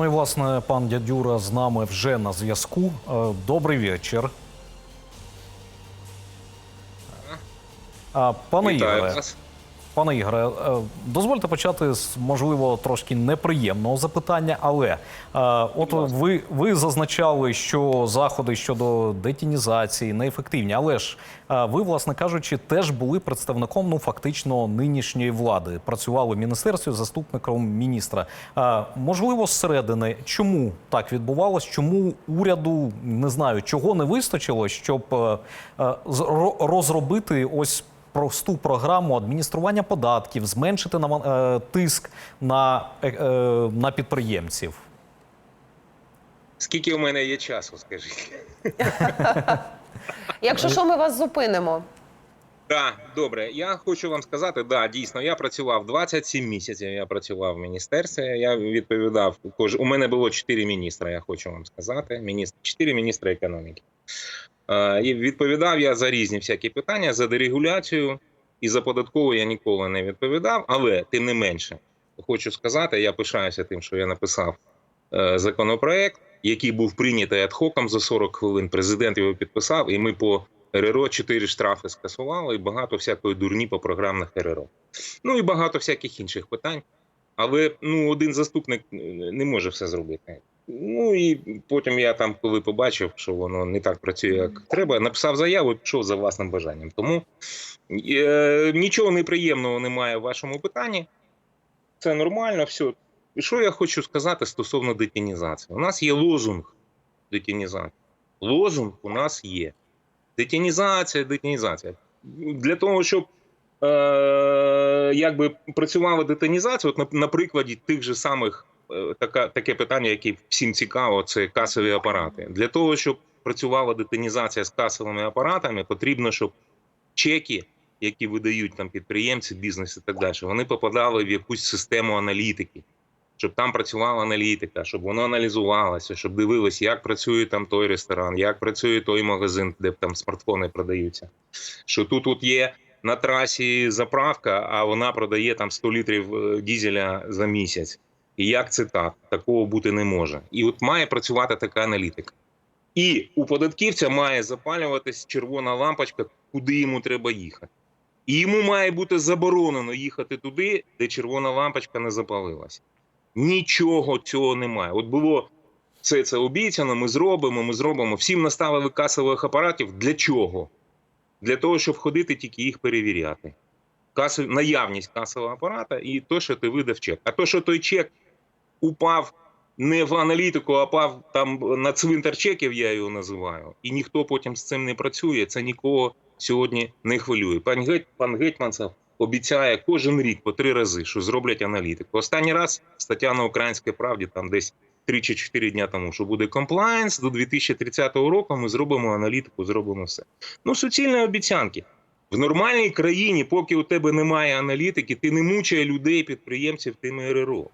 Ну і власне пан дядюра з нами вже на зв'язку. Е, Добрий вечір. А, Пане Ігоре. Пане Ігоре, е, дозвольте почати з можливо трошки неприємного запитання, але е, от ви, ви зазначали, що заходи щодо детінізації неефективні, але ж е, ви, власне кажучи, теж були представником ну фактично нинішньої влади. Працювали в міністерстві заступником міністра. Можливо, зсередини, чому так відбувалось? Чому уряду не знаю, чого не вистачило, щоб розробити ось просту програму адміністрування податків, зменшити е, тиск на, е, е, на підприємців. Скільки у мене є часу, скажіть? Якщо що, ми вас зупинимо. Так, добре. Я хочу вам сказати, да, дійсно, я працював 27 місяців. Я працював в міністерстві. Я відповідав кож... У мене було 4 міністра. Я хочу вам сказати. Міністр 4 міністри економіки. Е, і відповідав я за різні всякі питання, за дерегуляцію і за податкову я ніколи не відповідав. Але тим не менше, хочу сказати, я пишаюся тим, що я написав е, законопроект, який був прийнятий адхоком за 40 хвилин. Президент його підписав, і ми по РРО 4 штрафи скасували, і багато всякої дурні по програмних РРО. Ну і багато всяких інших питань. Але ну, один заступник не може все зробити. Ну і потім я там, коли побачив, що воно не так працює, як треба, написав заяву і пішов за власним бажанням. Тому е, нічого неприємного немає в вашому питанні. Це нормально, все. І що я хочу сказати стосовно детінізації? У нас є лозунг детінізації. Лозунг у нас є. Детінізація, детінізація. Для того, щоб е, якби працювала детонізація, от на, на прикладі тих же самих така, таке питання, яке всім цікаво, це касові апарати. Для того, щоб працювала детонізація з касовими апаратами, потрібно, щоб чеки, які видають там підприємці, бізнес і так далі, вони попадали в якусь систему аналітики. Щоб там працювала аналітика, щоб воно аналізувалося, щоб дивилось, як працює там той ресторан, як працює той магазин, де там смартфони продаються. Що тут от є на трасі заправка, а вона продає там 100 літрів е, дізеля за місяць. І як це так? Такого бути не може. І от має працювати така аналітика. І у податківця має запалюватись червона лампочка, куди йому треба їхати. І йому має бути заборонено їхати туди, де червона лампочка не запалилась. Нічого цього немає. От було все це обіцяно, ми зробимо, ми зробимо. Всім наставили касових апаратів. Для чого? Для того, щоб ходити тільки їх перевіряти. Касов... Наявність касового апарата і то, що ти видав чек. А то, що той чек упав не в аналітику, а пав там на цвинтар чеків, я його називаю, і ніхто потім з цим не працює. Це нікого сьогодні не хвилює. Пан Геть, пан Гетьманцев обіцяє кожен рік по три рази, що зроблять аналітику. Останній раз стаття на українській правді там десь 3 чи 4 дня тому, що буде комплаєнс до 2030 року. Ми зробимо аналітику, зробимо все. Ну суцільні обіцянки. В нормальній країні, поки у тебе немає аналітики, ти не мучає людей, підприємців тими РРО.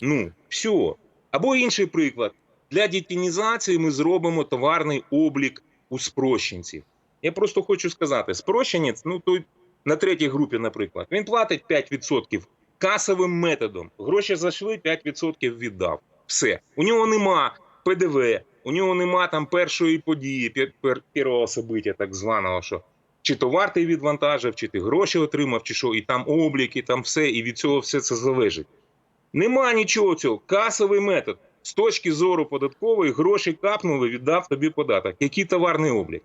Ну, все. Або інший приклад. Для детінізації ми зробимо товарний облік у спрощенців. Я просто хочу сказати: спрощенець, ну той на третій групі, наприклад, він платить 5% касовим методом. Гроші зайшли, 5% віддав. Все. У нього нема ПДВ, у нього нема там першої події, пер, пер, першого собиття, так званого, що чи товар ти відвантажив, чи ти гроші отримав, чи що, і там облік, і там все, і від цього все це залежить. Нема нічого цього. Касовий метод. З точки зору податкової гроші капнули, віддав тобі податок. Який товарний облік?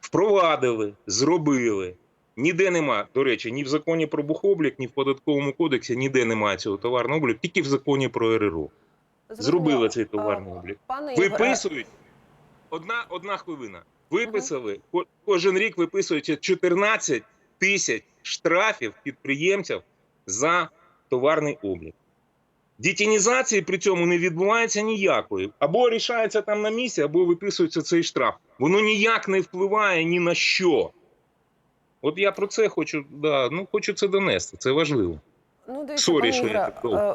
Впровадили, зробили. Ніде нема, до речі, ні в законі про бухоблік, ні в податковому кодексі ніде немає цього товарного обліку, тільки в законі про РРО. Зробили цей товарний облік. Виписують. Одна, одна хвилина. Виписали. ко- Кожен рік виписується 14 тисяч штрафів підприємців за товарний облік. Детінізації при цьому не відбувається ніякої. Або рішається там на місці, або виписується цей штраф. Воно ніяк не впливає ні на що. От я про це хочу, да, ну, хочу це донести, це важливо. Ну, дивіться,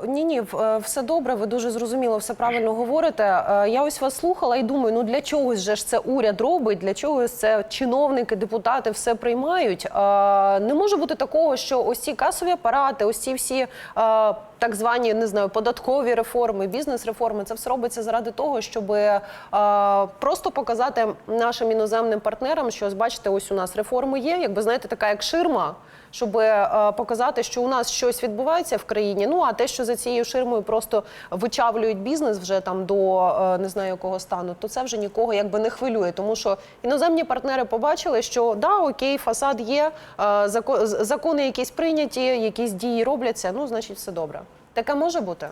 е, ні, ні, е, все добре. Ви дуже зрозуміло, все правильно говорите. Е, Я ось вас слухала і думаю, ну для чогось же ж це уряд робить, для чогось це чиновники, депутати все приймають. Не може бути такого, що ось ці касові апарати, ось ці всі так звані не знаю, податкові реформи, бізнес-реформи. Це все робиться заради того, щоб е, просто показати нашим іноземним партнерам, що бачите, ось у нас реформи є, якби знаєте, така як ширма. Щоб е, показати, що у нас щось відбувається в країні. Ну а те, що за цією ширмою просто вичавлюють бізнес вже там до е, не знаю якого стану, то це вже нікого якби не хвилює. Тому що іноземні партнери побачили, що да, окей, фасад є, е, зако- закони якісь прийняті, якісь дії робляться. Ну, значить, все добре. Таке може бути.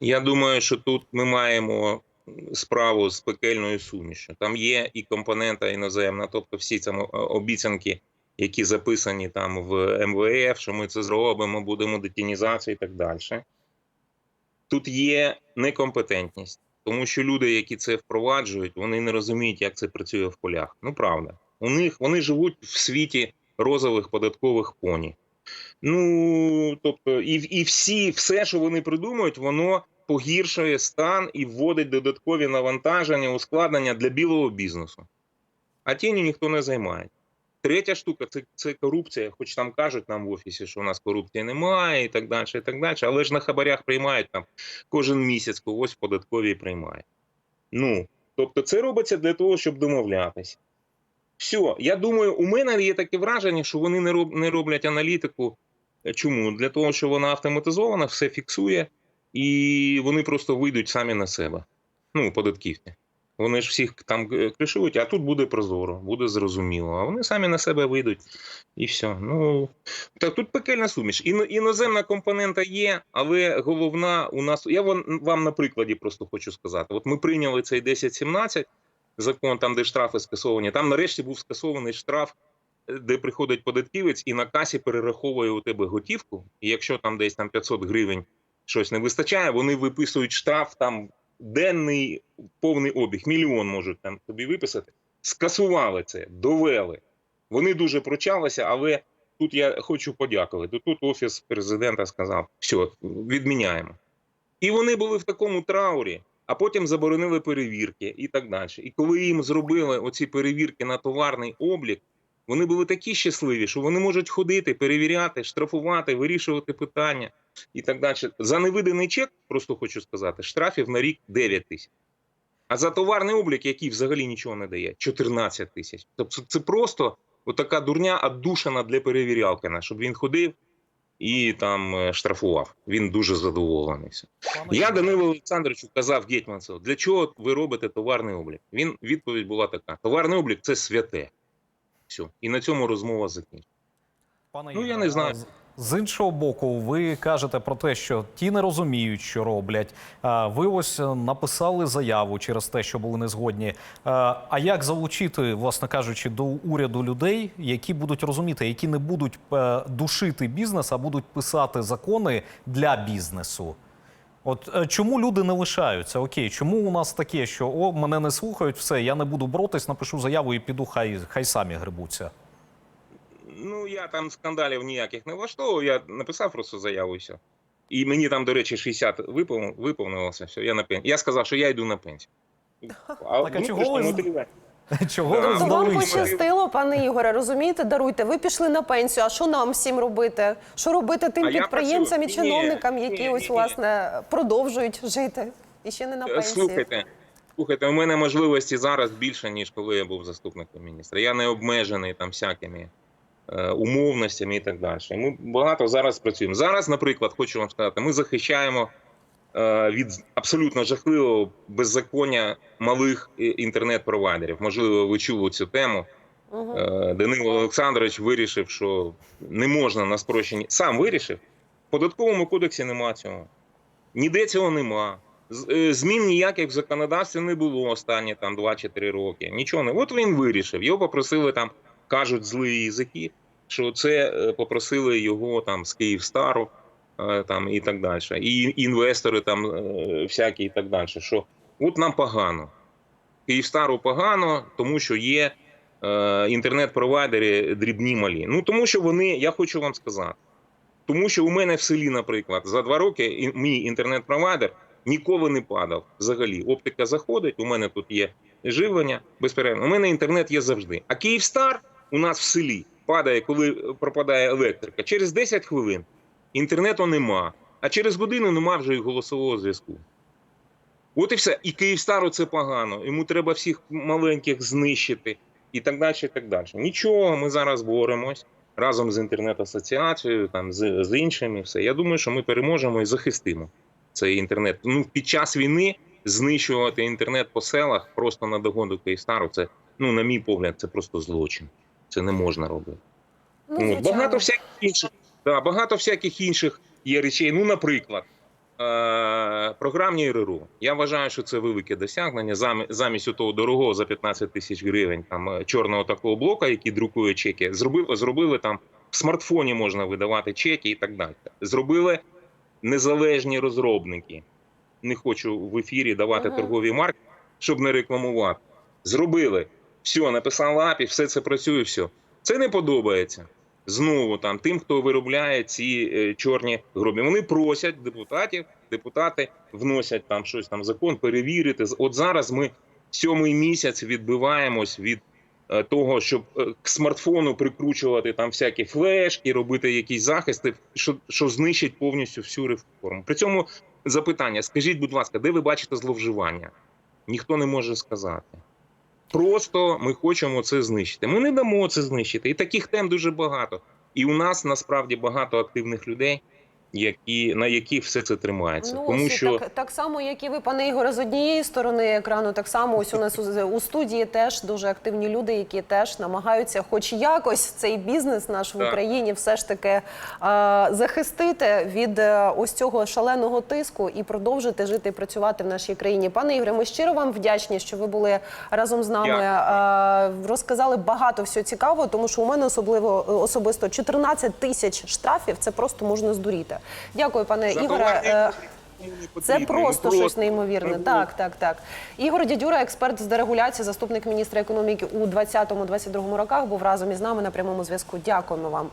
Я думаю, що тут ми маємо справу з пекельною сумішю. Там є і компонента іноземна, тобто всі ці обіцянки, які записані там в МВФ, що ми це зробимо, будемо детінізацію і так далі. Тут є некомпетентність, тому що люди, які це впроваджують, вони не розуміють, як це працює в полях. Ну правда, у них вони живуть в світі розових податкових поні. Ну тобто, і, і всі, все, що вони придумують, воно погіршує стан і вводить додаткові навантаження, ускладнення для білого бізнесу. А тіні ніхто не займає. Третя штука це, це корупція, хоч там кажуть нам в офісі, що у нас корупції немає, і так далі, і так далі. Але ж на хабарях приймають там кожен місяць когось в податковій приймають. Ну, тобто, це робиться для того, щоб домовлятися. Все, я думаю, у мене є таке враження, що вони не роб- не роблять аналітику. Чому? Для того, що вона автоматизована, все фіксує, і вони просто вийдуть самі на себе. Ну, податківці. Вони ж всіх там е, кришують, а тут буде прозоро, буде зрозуміло. А вони самі на себе вийдуть і все. Ну так тут пекельна суміш. Іно, іноземна компонента є, але головна у нас. Я вам, вам на прикладі просто хочу сказати: от ми прийняли цей 1017 закон, там де штрафи скасовані. Там нарешті був скасований штраф, е, де приходить податківець і на касі перераховує у тебе готівку. І якщо там десь там 500 гривень щось не вистачає, вони виписують штраф там денний повний обіг, мільйон можуть там тобі виписати. Скасували це, довели. Вони дуже пручалися, але тут я хочу подякувати. Тут офіс президента сказав: все, відміняємо. І вони були в такому траурі, а потім заборонили перевірки і так далі. І коли їм зробили оці перевірки на товарний облік, вони були такі щасливі, що вони можуть ходити, перевіряти, штрафувати, вирішувати питання і так далі. За невиданий чек, просто хочу сказати, штрафів на рік 9 тисяч. А за товарний облік, який взагалі нічого не дає, 14 тисяч. Тобто це просто така дурня отдушина для перевірялкина, щоб він ходив і там е, штрафував. Він дуже задоволений. Я Данилу Олександровичу казав Гетьманцеву, для чого ви робите товарний облік? Він відповідь була така: товарний облік це святе. Все. І на цьому розмова закінчена. Ну, я не знаю. З- іншого боку, ви кажете про те, що ті не розуміють, що роблять. Ви ось е, написали заяву через те, що були незгодні. А а як залучити, власне кажучи, до уряду людей, які будуть розуміти, які не будуть е, душити бізнес, а будуть писати закони для бізнесу? От е, чому люди не лишаються? Окей, чому у нас таке, що о, мене не слухають, все, я не буду боротись, напишу заяву і піду, хай, хай самі грибуться. Ну, я там скандалів ніяких не влаштовував, я написав просто заяву і все. І мені там, до речі, 60 випов... виповнилося, все, я на пенсію. Я сказав, що я йду на пенсію. А Так, а чого ви мотивація. Чого Да. ви То вам пощастило, пане Ігоре, розумієте, даруйте. Ви пішли на пенсію. А що нам всім робити? Що робити тим А підприємцям і чиновникам, ні, які ні, ось ні. власне продовжують жити і ще не на пенсії? Слухайте, слухайте, у мене можливості зараз більше, ніж коли я був заступником міністра. Я не обмежений там всякими умовностями і так далі. Ми багато зараз працюємо. Зараз, наприклад, хочу вам сказати, ми захищаємо е, від абсолютно жахливого беззаконня малих е, інтернет-провайдерів. Можливо, ви чули цю тему. Е, Данило Олександрович вирішив, що не можна на спрощенні. Сам вирішив. В податковому кодексі нема цього. Ніде цього нема. Е, Змін ніяких в законодавстві не було останні там 2 чи 3 роки. Нічого не. От він вирішив. Його попросили там, кажуть, злі язики, що це е, попросили його там з Київстару е, там і так далі. І інвестори там е, всякі і так далі. Що от нам погано. Київстару погано, тому що є інтернет-провайдери дрібні малі. Ну тому що вони, я хочу вам сказати, тому що у мене в селі, наприклад, за два роки мій інтернет-провайдер ніколи не падав. Взагалі, оптика заходить. У мене тут є живлення безперервно. У мене інтернет є завжди. А Київстар у нас в селі падає, коли пропадає електрика. Через 10 хвилин інтернету нема. а через годину нема вже і голосового зв'язку. От і все. І Київстару це погано. Йому треба всіх маленьких знищити і так далі. і так далі. Нічого, ми зараз боремось разом з інтернет-асоціацією, там з, з іншими. Все. Я думаю, що ми переможемо і захистимо цей інтернет. Ну, під час війни знищувати інтернет по селах просто на догоду Київстару, це, ну, на мій погляд, це просто злочин. Це не можна робити. Ну, Ну, багато всяких інших, да, багато всяких інших є речей. Ну, наприклад, е- програмні РРУ. Я вважаю, що це велике досягнення. Зам- замість того дорогого за 15 тисяч гривень там е, чорного такого блока, який друкує чеки, зробив, зробили там в смартфоні можна видавати чеки і так далі. Зробили незалежні розробники. Не хочу в ефірі давати Ага. торгові марки, щоб не рекламувати. Зробили. Все, написали апі, все це працює, все. Це не подобається. Знову там тим, хто виробляє ці е, чорні гроби. Вони просять депутатів, депутати вносять там щось там закон, перевірити. От зараз ми сьомий місяць відбиваємось від е, того, щоб е, к смартфону прикручувати там всякі флешки, робити якісь захисти, що, що знищить повністю всю реформу. При цьому запитання: скажіть, будь ласка, де ви бачите зловживання? Ніхто не може сказати. Просто ми хочемо це знищити. Ми не дамо це знищити. І таких тем дуже багато. І у нас насправді багато активних людей, які, на яких все це тримається. Ну, Тому що так, так само, як і ви, пане Ігоре, з однієї сторони екрану, так само ось у нас у, у студії теж дуже активні люди, які теж намагаються, хоч якось цей бізнес наш в Так. Україні все ж таки е, захистити від е, ось цього шаленого тиску і продовжити жити і працювати в нашій країні. Пане Ігоре, ми щиро вам вдячні, що ви були разом з нами. Е, розказали багато всього цікавого, тому що у мене особливо е, особисто 14 тисяч штрафів. Це просто можна здуріти. Дякую, пане Ігоре. Е, це просто просто щось неймовірне. Так, так, так. Ігор Дядюра, експерт з дерегуляції, заступник міністра економіки у 2020-2022 роках, був разом із нами на прямому зв'язку. Дякуємо вам.